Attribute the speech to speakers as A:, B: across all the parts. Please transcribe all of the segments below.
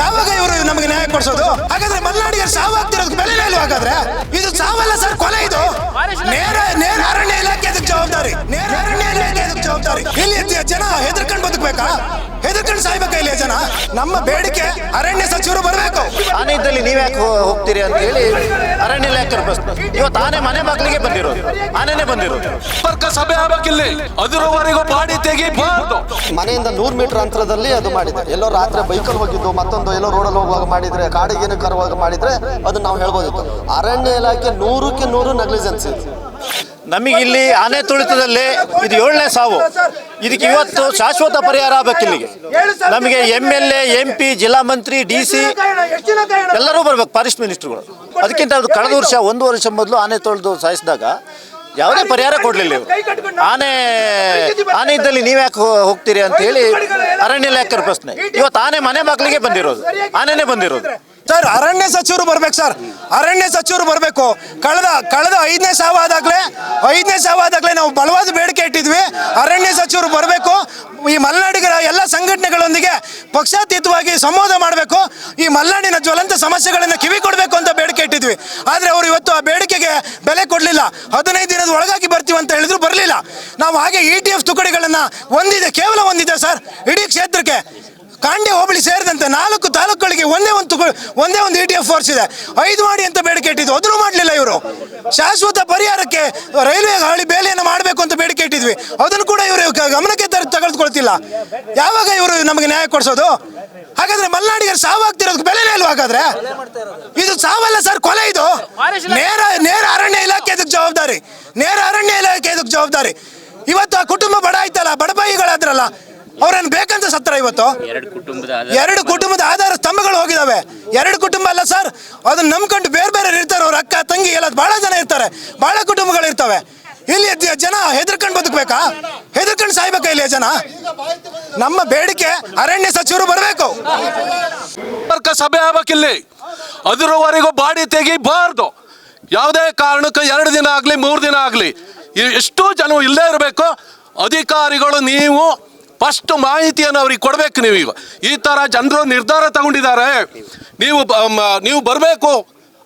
A: ಯಾವಾಗ ಇವರು ನಮಗೆ ನ್ಯಾಯ ಕೊಡಿಸೋದು? ಹಾಗಾದ್ರೆ ಮಲೆನಾಡಿಗರು ಸಾವಾಗ್ತಿರೋದು ಬೆಲೆ ಇಲ್ಲ ಹಾಗಾದ್ರೆ? ಇದು ಸಾವಲ್ಲ ಸರ್ ಕೊಲೆ ಇದು. ನೇರ ನೇರ ಅರಣ್ಯ ಇಲಾಖೆ ಅದಕ್ಕೆ ಜವಾಬ್ದಾರಿ. ನೇರ ಅರಣ್ಯ ಇಲಾಖೆ ಅದಕ್ಕೆ ಜವಾಬ್ದಾರಿ. ಇಲ್ಲಿ ಜನ ಹೆದರ್ಕೊಂಡು ಬದುಕಬೇಕಾ? ಹೆದರ್ಕೊಂಡು ಸಾಯ್ಬೇಕಾ ಇಲ್ಲಿ ಜನ? ನಮ್ಮ ಬೇಡಿಕೆ ಅರಣ್ಯ ಸಚಿವರು ಬರಬೇಕು.
B: ಆನೆ ಇದ್ದಲ್ಲಿ ನೀವ್ಯಾಕೆ ಹೋಗ್ತೀರಿ ಅಂತ ಹೇಳಿ ಅರಣ್ಯ ಇಲಾಖೆ ಪ್ರಶ್ನೆ. ಇವತ್ತು ಆನೆ ಮನೆ ಮಕ್ಕಳಿಗೆ ಬಂದಿರೋದು. ಆನೆನೆ ಬಂದಿರೋದು.
C: ಸಂಪರ್ಕ ಸಭೆ ಆಗ್ಬೇಕಿಲ್ಲಿ. ಅದರವರೆಗೂ ಬಾಡಿ ತೆಗಿಬಾರ್ದು
D: ಮನೆಯಿಂದ ನೂರು ಮೀಟರ್ ಅಂತರದಲ್ಲಿ ಅದು ಮಾಡಿದೆ. ಎಲ್ಲೋ ರಾತ್ರಿ ಬೈಕಲ್ಲಿ ಹೋಗಿದ್ದು, ಮತ್ತೊಂದು ಎಲ್ಲೋ ರೋಡಲ್ಲಿ ಹೋಗುವಾಗ ಮಾಡಿದ್ರೆ, ಕಾಡಿಗೇನು ಕರುವಾಗ ಮಾಡಿದ್ರೆ ಅದನ್ನ ನಾವು ಹೇಳ್ಬೋದಿತ್ತು. ಅರಣ್ಯ ಇಲಾಖೆ ನೂರಕ್ಕೆ ನೂರು ನೆಗ್ಲಿಜೆನ್ಸ್ ನಮಗಿಲ್ಲಿ
B: ನಮಗೆ ಇಲ್ಲಿ ಆನೆ ತುಳಿತದಲ್ಲಿ ಇದು ಏಳನೇ ಸಾವು. ಇದಕ್ಕೆ ಇವತ್ತು ಶಾಶ್ವತ ಪರಿಹಾರ ಆಗ್ಬೇಕು ಇಲ್ಲಿಗೆ. ನಮಗೆ M L A M P ಜಿಲ್ಲಾ ಮಂತ್ರಿ ಡಿ ಸಿ ಎಲ್ಲರೂ ಬರ್ಬೇಕು ಫಾರೆಸ್ಟ್ ಮಿನಿಸ್ಟ್ರುಗಳು ಅದಕ್ಕಿಂತ ಅದು ಕಳೆದ ವರ್ಷ, ಒಂದು ವರ್ಷ ಮೊದಲು ಆನೆ ತೊಳೆದು ಸಾಯಿಸಿದಾಗ ಯಾವುದೇ ಪರಿಹಾರ ಕೊಡಲಿಲ್ಲ ಇವರು ಆನೆ ಆನೆ ಇದ್ದಲ್ಲಿ ನೀವು ಯಾಕೆ ಹೋಗ್ತೀರಿ ಅಂತ ಹೇಳಿ ಅರಣ್ಯ ಇಲಾಖೆ ಪ್ರಶ್ನೆ. ಇವತ್ತು ಆನೆ ಮನೆ ಬಾಗಿಲಿಗೆ ಬಂದಿರೋದು. ಆನೆನೇ ಬಂದಿರೋದು.
A: ಸರ್, ಅರಣ್ಯ ಸಚಿವರು ಬರ್ಬೇಕು ಸರ್. ಅರಣ್ಯ ಸಚಿವರು ಬರಬೇಕು. ಕಳೆದ ಕಳೆದ ಐದನೇ ಸಾವಾದಾಗಲೇ ಐದನೇ ಸಾವಾದಾಗಲೇ ನಾವು ಬಲವಾದ ಬೇಡಿಕೆ ಇಟ್ಟಿದ್ವಿ. ಅರಣ್ಯ ಸಚಿವರು ಬರಬೇಕು. ಈ ಮಲೆನಾಡಿಗರ ಎಲ್ಲ ಸಂಘಟನೆಗಳೊಂದಿಗೆ ಪಕ್ಷಾತೀತವಾಗಿ ಸಂವಾದ ಮಾಡಬೇಕು. ಈ ಮಲೆನಾಡಿನ ಜ್ವಲಂತ ಸಮಸ್ಯೆಗಳನ್ನು ಕಿವಿ ಕೊಡಬೇಕು ಅಂತ ಬೇಡಿಕೆ ಇಟ್ಟಿದ್ವಿ. ಆದರೆ ಅವರು ಇವತ್ತು ಆ ಬೇಡಿಕೆಗೆ ಬೆಲೆ ಕೊಡಲಿಲ್ಲ. ಹದಿನೈದು ದಿನದ ಒಳಗಾಗಿ ಬರ್ತೀವಿ ಅಂತ ಹೇಳಿದ್ರು ಬರಲಿಲ್ಲ. ನಾವು ಹಾಗೆ ಇ ಟಿ ಎಫ್ ತುಕಡಿಗಳನ್ನು ಒಂದಿದೆ ಕೇವಲ ಒಂದಿದೆ ಸರ್. ಇಡೀ ಕ್ಷೇತ್ರಕ್ಕೆ. ಕಾಂಡೆ ಹೋಬಳಿ ಸೇರಿದಂತೆ ನಾಲ್ಕು ತಾಲೂಕುಗಳಿಗೆ ಒಂದೇ ಒಂದು ಒಂದೇ ಒಂದು ಇ ಟಿ ಎಫ್ ಫೋರ್ಸ್ ಇದೆ. ಐದು ಮಾಡಿ ಅಂತ ಬೇಡಿಕೆ ಇಟ್ಟಿದ್ದು. ಅದನ್ನು ಮಾಡಲಿಲ್ಲ ಇವರು. ಶಾಶ್ವತ ಪರಿಹಾರಕ್ಕೆ ರೈಲ್ವೆ ಹಳಿ ಬೇಲೆಯನ್ನು ಮಾಡಬೇಕು ಅಂತ ಬೇಡಿಕೆ ಇಟ್ಟಿದ್ವಿ. ಅದನ್ನು ಕೂಡ ಇವರು ಗಮನಕ್ಕೆ ತರ ತೆಗೆದುಕೊಳ್ತಿಲ್ಲ ಯಾವಾಗ ಇವರು ನಮಗೆ ನ್ಯಾಯ ಕೊಡಿಸೋದು? ಹಾಗಾದ್ರೆ ಮಲೆನಾಡಿಗರು ಸಾವಾಗ್ತಿರೋದಕ್ಕೆ ಬೆಲೆ ಇಲ್ವಾ ಹಾಗಾದ್ರೆ? ಇದು ಸಾವಲ್ಲ ಸರ್, ಕೊಲೆ ಇದು. ನೇರ ನೇರ ಅರಣ್ಯ ಇಲಾಖೆ ಇದಕ್ಕೆ ಜವಾಬ್ದಾರಿ. ನೇರ ಅರಣ್ಯ ಇಲಾಖೆ ಇದಕ್ಕೆ ಜವಾಬ್ದಾರಿ. ಇವತ್ತು ಆ ಕುಟುಂಬ ಬಡ ಆಯ್ತಲ್ಲ ಬಡಪಾಯಿಗಳಾದ್ರಲ್ಲ ಅವ್ರನ್ನ ಬೇಕಂತ ಸತ್ರ ಇವತ್ತು?
E: ಎರಡು ಕುಟುಂಬದ ಆಧಾರ
A: ಎರಡು ಕುಟುಂಬದ ಆಧಾರ ಸ್ತಂಭಗಳು ಹೋಗಿದಾವೆ. ಎರಡು ಕುಟುಂಬ ಅಲ್ಲ ಸರ್ ಅದನ್ನ ನಂಬ್ಕೊಂಡು ಬೇರೆ ಬೇರೆ ಇರ್ತಾರೆ ಅವ್ರ ಅಕ್ಕ ತಂಗಿ ಎಲ್ಲ ಬಹಳ ಜನ ಇರ್ತಾರೆ. ಬಹಳ ಕುಟುಂಬಗಳು ಇರ್ತವೆ. ಇಲ್ಲಿ ಜ- ಜನ ಹೆದರ್ಕೊಂಡು ಬದುಕಬೇಕಾ? ಹೆದರ್ಕೊಂಡು ಸಾಯ್ಬೇಕಾ ಇಲ್ಲಿ ಜನ? ನಮ್ಮ ಬೇಡಿಕೆ ಅರಣ್ಯ ಸಚಿವರು ಬರಬೇಕು.
C: ಸಂಪರ್ಕ ಸಭೆ ಆಗ್ಬೇಕಿಲ್ಲಿ. ಅದರವರೆಗೂ ಬಾಡಿ ತೆಗಿಬಾರ್ದು. ಯಾವುದೇ ಕಾರಣಕ್ಕೂ ಎರಡು ದಿನ ಆಗಲಿ ಮೂರು ದಿನ ಆಗಲಿ ಎಷ್ಟು ಜನ ಇಲ್ಲೇ ಇರಬೇಕು. ಅಧಿಕಾರಿಗಳು ನೀವು ಫಸ್ಟ್ ಮಾಹಿತಿಯನ್ನು ಅವ್ರಿಗೆ ಕೊಡಬೇಕು ಈಗ. ಈ ಥರ ಜನರು ನಿರ್ಧಾರ ತಗೊಂಡಿದ್ದಾರೆ. ನೀವು ನೀವು ಬರಬೇಕು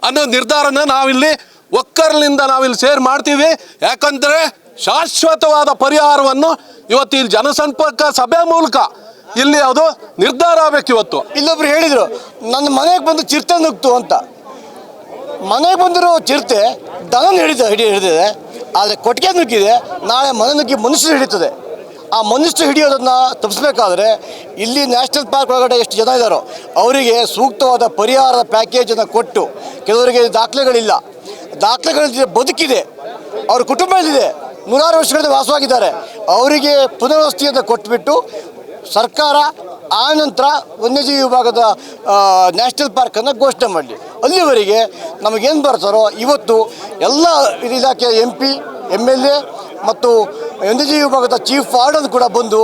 C: ಅನ್ನೋ ನಿರ್ಧಾರನ ನಾವಿಲ್ಲಿ ಒಕ್ಕರ್ಲಿಂದ ನಾವಿಲ್ಲಿ ಸೇರ್ ಮಾಡ್ತೀವಿ. ಯಾಕಂದರೆ ಶಾಶ್ವತವಾದ ಪರಿಹಾರವನ್ನು ಇವತ್ತು ಇಲ್ಲಿ ಜನಸಂಪರ್ಕ ಸಭೆ ಮೂಲಕ ಇಲ್ಲಿ ಅದು ನಿರ್ಧಾರ ಆಗ್ಬೇಕು ಇವತ್ತು.
F: ಇಲ್ಲೊಬ್ರು ಹೇಳಿದರು, ನನ್ನ ಮನೆಗೆ ಬಂದು ಚಿರತೆ ನುಗ್ತು ಅಂತ. ಮನೆಗೆ ಬಂದಿರೋ ಚಿರತೆ ದನ ಹಿಡಿದ ಹಿಡಿ ಹಿಡಿದಿದೆ. ಆದರೆ ಕೊಟ್ಟಿಗೆ ನುಗ್ಗಿದೆ. ನಾಳೆ ಮನೆ ನುಗ್ಗಿ ಮನುಷ್ಯರು ಹಿಡಿತದೆ. ಆ ಮನುಷ್ಯ ಹಿಡಿಯೋದನ್ನು ತಪ್ಪಿಸ್ಬೇಕಾದ್ರೆ ಇಲ್ಲಿ ನ್ಯಾಷನಲ್ ಪಾರ್ಕ್ ಒಳಗಡೆ ಎಷ್ಟು ಜನ ಇದ್ದಾರೋ ಅವರಿಗೆ ಸೂಕ್ತವಾದ ಪರಿಹಾರದ ಪ್ಯಾಕೇಜನ್ನು ಕೊಟ್ಟು ಕೆಲವರಿಗೆ ದಾಖಲೆಗಳಿಲ್ಲ. ದಾಖಲೆಗಳಿದೆ ಬದುಕಿದೆ. ಅವ್ರ ಕುಟುಂಬದಲ್ಲಿದೆ. ನೂರಾರು ವರ್ಷಗಳಿಂದ ವಾಸವಾಗಿದ್ದಾರೆ. ಅವರಿಗೆ ಪುನರ್ವಸತಿಯನ್ನು ಕೊಟ್ಬಿಟ್ಟು ಸರ್ಕಾರ ಆ ನಂತರ ವನ್ಯಜೀವಿ ವಿಭಾಗದ ನ್ಯಾಷನಲ್ ಪಾರ್ಕನ್ನು ಘೋಷಣೆ ಮಾಡಲಿ. ಅಲ್ಲಿವರೆಗೆ ನಮಗೇನು ಬರ್ತಾರೋ ಇವತ್ತು ಎಲ್ಲ ಇಲಾಖೆಯ M P M L A ಮತ್ತು ವನ್ಯಜೀವಿ ವಿಭಾಗದ ಚೀಫ್ ವಾರ್ಡನ್ ಕೂಡ ಬಂದು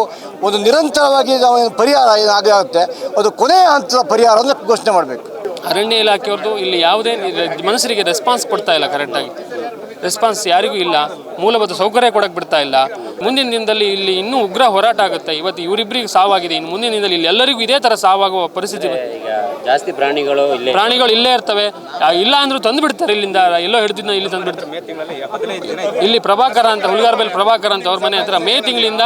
F: ಒಂದು ನಿರಂತರವಾಗಿ ನಾವು ಪರಿಹಾರ ಪರಿಹಾರ ಆಗುತ್ತೆ ಅದು ಕೊನೆಯ ಹಂತದ ಪರಿಹಾರವನ್ನು ಘೋಷಣೆ ಮಾಡಬೇಕು.
G: ಅರಣ್ಯ ಇಲಾಖೆಯವ್ರದ್ದು ಇಲ್ಲಿ ಯಾವುದೇ ಮನುಷ್ಯರಿಗೆ ರೆಸ್ಪಾನ್ಸ್ ಕೊಡ್ತಾ ಇಲ್ಲ ಕರೆಕ್ಟಾಗಿ ರೆಸ್ಪಾನ್ಸ್ ಯಾರಿಗೂ ಇಲ್ಲ, ಮೂಲಭೂತ ಸೌಕರ್ಯ ಕೊಡಕ್ಕೆ ಬಿಡ್ತಾ ಇಲ್ಲ. ಮುಂದಿನ ದಿನದಲ್ಲಿ ಇಲ್ಲಿ ಇನ್ನೂ ಉಗ್ರ ಹೋರಾಟ ಆಗುತ್ತೆ. ಇವತ್ತು ಇವರಿಬ್ಬರಿಗೆ ಸಾವಾಗಿದೆ. ಇನ್ನು ಮುಂದಿನ ದಿನದಲ್ಲಿ ಇಲ್ಲಿ ಎಲ್ಲರಿಗೂ ಇದೇ ಥರ ಸಾವಾಗುವ ಪರಿಸ್ಥಿತಿ
E: ಜಾಸ್ತಿ ಪ್ರಾಣಿಗಳು ಇಲ್ಲೇ
G: ಪ್ರಾಣಿಗಳು ಇಲ್ಲೇ ಇರ್ತವೆ. ಆ, ಇಲ್ಲ ಅಂದ್ರೂ ತಂದು ಬಿಡ್ತಾರೆ ಇಲ್ಲಿಂದ. ಎಲ್ಲೋ ಹಿಡಿದಿದ್ದ ಇಲ್ಲಿ ತಂದು ಬಿಡ್ತಾರೆ ಇಲ್ಲಿ ಪ್ರಭಾಕರ ಅಂತ ಹುಲಿಗಾರ್ಬೆಲ್ ಪ್ರಭಾಕರ್ ಅಂತ ಅವ್ರ ಮನೆ ಹತ್ರ ಮೇ ತಿಂಗಳಿಂದ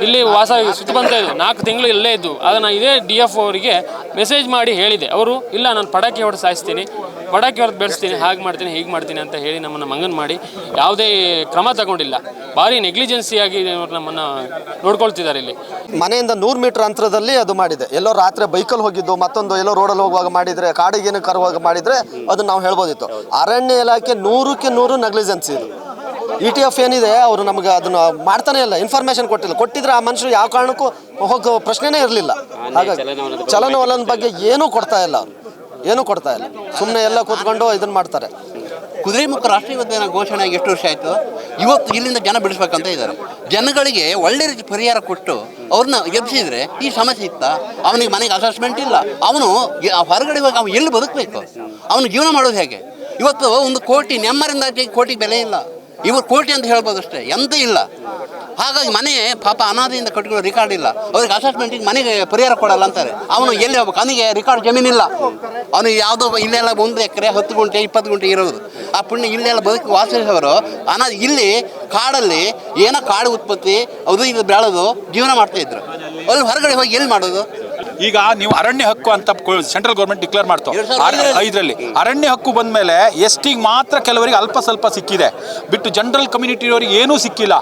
G: ಇಲ್ಲಿ ವಾಸ ಸುತ್ತ ಬಂತ ಇದ್ದು ನಾಲ್ಕು ತಿಂಗಳು ಇಲ್ಲೇ ಇದ್ದು ಅದನ್ನು ಇದೇ ಡಿ ಎಫ್ ಅವರಿಗೆ ಮೆಸೇಜ್ ಮಾಡಿ ಹೇಳಿದೆ. ಅವರು ಇಲ್ಲ ನಾನು ಪಟಾಕಿ ಹೊಡೆದು ಸಾಯಿಸ್ತೀನಿ. ಪಟಾಕಿ ಹೊರತು ಬೆಳೆಸ್ತೀನಿ ಹಾಗೆ ಮಾಡ್ತೀನಿ ಹೀಗೆ ಮಾಡ್ತೀನಿ ಅಂತ ಹೇಳಿ ನಮ್ಮನ್ನು ಮಂಗನ್ ಮಾಡಿ ಯಾವುದೇ ಕ್ರಮ ತಗೊಂಡಿಲ್ಲ. ಭಾರಿ ನೆಗ್ಲಿಜೆನ್ಸಿಯಾಗಿ ಇವ್ರು ನಮ್ಮನ್ನು ನೋಡ್ಕೊಳ್ತಿದ್ದಾರೆ ಇಲ್ಲಿ.
D: ಮನೆಯಿಂದ ನೂರು ಮೀಟರ್ ಅಂತರದಲ್ಲಿ ಅದು ಮಾಡಿದೆ. ಎಲ್ಲೋ ರಾತ್ರಿ ಬೈಕಲ್ಲಿ ಹೋಗಿದ್ದು ಮತ್ತೊಂದು ಎಲ್ಲೋ ರೋಡಲ್ಲಿ ಹೋಗುವಾಗ ಮಾಡಿದರೆ ಕಾಡಿಗೇನು ಕರುವಾಗ ಮಾಡಿದರೆ ಅದು ನಾವು ಹೇಳ್ಬೋದಿತ್ತು. ಅರಣ್ಯ ಇಲಾಖೆ ನೂರಕ್ಕೆ ನೂರು ನೆಗ್ಲಿಜೆನ್ಸಿ ಇದು. ಇ ಟಿ ಎಫ್ ಏನಿದೆ ಅವರು ನಮಗೆ ಅದನ್ನು ಮಾಡ್ತಾನೆ ಇಲ್ಲ ಇನ್ಫಾರ್ಮೇಶನ್ ಕೊಟ್ಟಿಲ್ಲ. ಕೊಟ್ಟಿದ್ರೆ ಆ ಮನುಷ್ಯರು ಯಾವ ಕಾರಣಕ್ಕೂ ಹೋಗೋ ಪ್ರಶ್ನೆನೇ ಇರಲಿಲ್ಲ. ಹಾಗಾಗಿ ಚಲನವಲನ ಬಗ್ಗೆ ಏನೂ ಕೊಡ್ತಾ ಇಲ್ಲ ಅವರು. ಏನೂ ಕೊಡ್ತಾ ಇಲ್ಲ. ಸುಮ್ಮನೆ ಎಲ್ಲ ಕೂತ್ಕೊಂಡು ಇದನ್ನು ಮಾಡ್ತಾರೆ.
H: ಕುದುರೆಮುಖ ರಾಷ್ಟ್ರೀಯ ಉದ್ಯಾನ ಘೋಷಣೆ ಎಷ್ಟು ವರ್ಷ ಆಯಿತು? ಇವತ್ತು ಇಲ್ಲಿಂದ ಜನ ಬಿಡಿಸ್ಬೇಕಂತ ಇದ್ದಾರೆ. ಜನಗಳಿಗೆ ಒಳ್ಳೆ ರೀತಿ ಪರಿಹಾರ ಕೊಟ್ಟು ಅವ್ರನ್ನ ಎಬ್ಸಿದ್ರೆ ಈ ಸಮಸ್ಯೆ ಇತ್ತ? ಅವನಿಗೆ ಮನೆಗೆ ಅಸೆಸ್ಮೆಂಟ್ ಇಲ್ಲ. ಅವನು ಹೊರಗಡೆ ಹೋಗಿ ಅವನು ಎಲ್ಲಿ ಬದುಕಬೇಕು? ಅವನು ಜೀವನ ಮಾಡೋದು ಹೇಗೆ? ಇವತ್ತು ಒಂದು ಕೋಟಿ, ನೆಮ್ಮರಿಂದ ಕೋಟಿ ಬೆಲೆ ಇಲ್ಲ. ಇವರು ಕೋಟಿ ಅಂತ ಹೇಳ್ಬೋದು ಅಷ್ಟೇ ಎಂತ ಇಲ್ಲ. ಹಾಗಾಗಿ ಮನೆ ಪಾಪ ಅನಾದಿಯಿಂದ ಕಟ್ಟಿಕೊಳ್ಳೋ ರಿಕಾರ್ಡ್ ಇಲ್ಲ. ಅವ್ರಿಗೆ ಅಸೆಸ್ಮೆಂಟಿಗೆ ಮನೆಗೆ ಪರಿಹಾರ ಕೊಡಲ್ಲ ಅಂತಾರೆ. ಅವನು ಎಲ್ಲಿ ಹೋಗ್ಬೇಕು? ಅವನಿಗೆ ರಿಕಾರ್ಡ್ ಜಮೀನಿಲ್ಲ ಅವನು ಯಾವುದೋ ಇಲ್ಲೆಲ್ಲ ಒಂದು ಎಕರೆ, ಹತ್ತು ಗುಂಟೆ, ಇಪ್ಪತ್ತು ಗುಂಟೆ ಇರೋದು. ಆ ಪುಣ್ಯ ಇಲ್ಲೆಲ್ಲ ಬದುಕಿ ವಾಸಿಸೋರು ಅನಾದಿ ಇಲ್ಲಿ ಕಾಡಲ್ಲಿ ಏನೋ ಕಾಡು ಉತ್ಪತ್ತಿ, ಅದು ಇದು ಬೆಳೆದು ಜೀವನ ಮಾಡ್ತಾ ಇದ್ರು. ಅಲ್ಲಿ ಹೊರಗಡೆ ಹೋಗಿ ಎಲ್ಲಿ ಮಾಡೋದು?
I: ಈಗ ನೀವು ಅರಣ್ಯ ಹಕ್ಕು ಅಂತ ಸೆಂಟ್ರಲ್ ಗೌರ್ಮೆಂಟ್ ಡಿಕ್ಲೇರ್
H: ಮಾಡ್ತಾವೆ ಇದರಲ್ಲಿ ಐದರಲ್ಲಿ.
I: ಅರಣ್ಯ ಹಕ್ಕು ಬಂದ್ಮೇಲೆ ಎಸ್ ಟಿಗೆ ಮಾತ್ರ ಕೆಲವರಿಗೆ ಅಲ್ಪ ಸ್ವಲ್ಪ ಸಿಕ್ಕಿದೆ. ಬಿಟ್ಟು ಜನರಲ್ ಕಮ್ಯುನಿಟಿಯವರಿಗೆ ಏನೂ ಸಿಕ್ಕಿಲ್ಲ.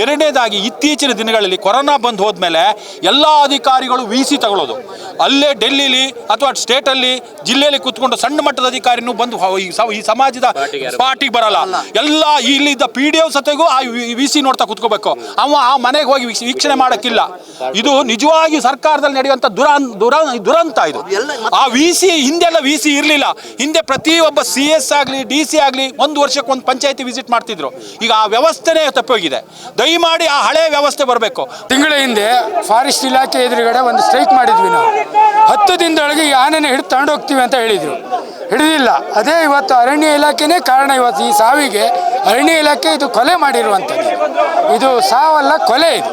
I: ಎರಡನೇದಾಗಿ ಇತ್ತೀಚಿನ ದಿನಗಳಲ್ಲಿ ಕೊರೋನಾ ಬಂದು ಹೋದ್ಮೇಲೆ ಎಲ್ಲ ಅಧಿಕಾರಿಗಳು ವಿ ಸಿ ತಗೊಳ್ಳೋದು ಅಲ್ಲೇ ಡೆಲ್ಲಿಲಿ ಅಥವಾ ಸ್ಟೇಟಲ್ಲಿ ಜಿಲ್ಲೆಯಲ್ಲಿ ಕೂತ್ಕೊಂಡು ಸಣ್ಣ ಮಟ್ಟದ ಅಧಿಕಾರಿನೂ ಬಂದು ಈ ಸಮಾಜದ ಪಾರ್ಟಿಗೆ ಬರಲ್ಲ. ಎಲ್ಲ ಇಲ್ಲಿದ್ದ ಪಿ ಡಿ ಎಫ್ ಸತೆಗೂ ಆ ವಿ ಸಿ ನೋಡ್ತಾ ಕೂತ್ಕೋಬೇಕು. ಅವ ಆ ಮನೆಗೆ ಹೋಗಿ ವೀಕ್ಷ- ವೀಕ್ಷಣೆ ಮಾಡಕ್ಕಿಲ್ಲ. ಇದು ನಿಜವಾಗಿ ಸರ್ಕಾರದಲ್ಲಿ ನಡೆಯುವಂಥ ದುರಾನ್ ದುರ ದುರಂತ ಇದು. ಆ ವಿ ಸಿ ಹಿಂದೆಲ್ಲ ವಿ ಸಿ ಇರಲಿಲ್ಲ. ಹಿಂದೆ ಪ್ರತಿಯೊಬ್ಬ ಸಿ ಎಸ್ ಆಗಲಿ ಡಿ ಸಿ ಆಗಲಿ ಒಂದು ವರ್ಷಕ್ಕೆ ಒಂದು ಪಂಚಾಯತಿ ವಿಸಿಟ್ ಮಾಡ್ತಿದ್ರು. ಈಗ ಆ ವ್ಯವಸ್ಥೆನೇ ತಪ್ಪೋಗಿದೆ. ದಯಮಾಡಿ ಆ ಹಳೆ ವ್ಯವಸ್ಥೆ ಬರಬೇಕು.
G: ತಿಂಗಳ ಹಿಂದೆ ಫಾರೆಸ್ಟ್ ಇಲಾಖೆ ಎದುರುಗಡೆ ಒಂದು ಸ್ಟ್ರೈಕ್ ಮಾಡಿದ್ವಿ ನಾವು. ಹತ್ತು ದಿನದೊಳಗೆ ಈ ಆನೆನ ಹಿಡಿದು ತಗೊಂಡು ಹೋಗ್ತೀವಿ ಅಂತ ಹೇಳಿದ್ರು. ಹಿಡಿದಿಲ್ಲ. ಅದೇ ಇವತ್ತು ಅರಣ್ಯ ಇಲಾಖೆನೇ ಕಾರಣ ಇವತ್ತು ಈ ಸಾವಿಗೆ ಅರಣ್ಯ ಇಲಾಖೆ ಇದು ಕೊಲೆ ಮಾಡಿರುವಂಥದ್ದು. ಇದು ಸಾವಲ್ಲ, ಕೊಲೆ ಇದು.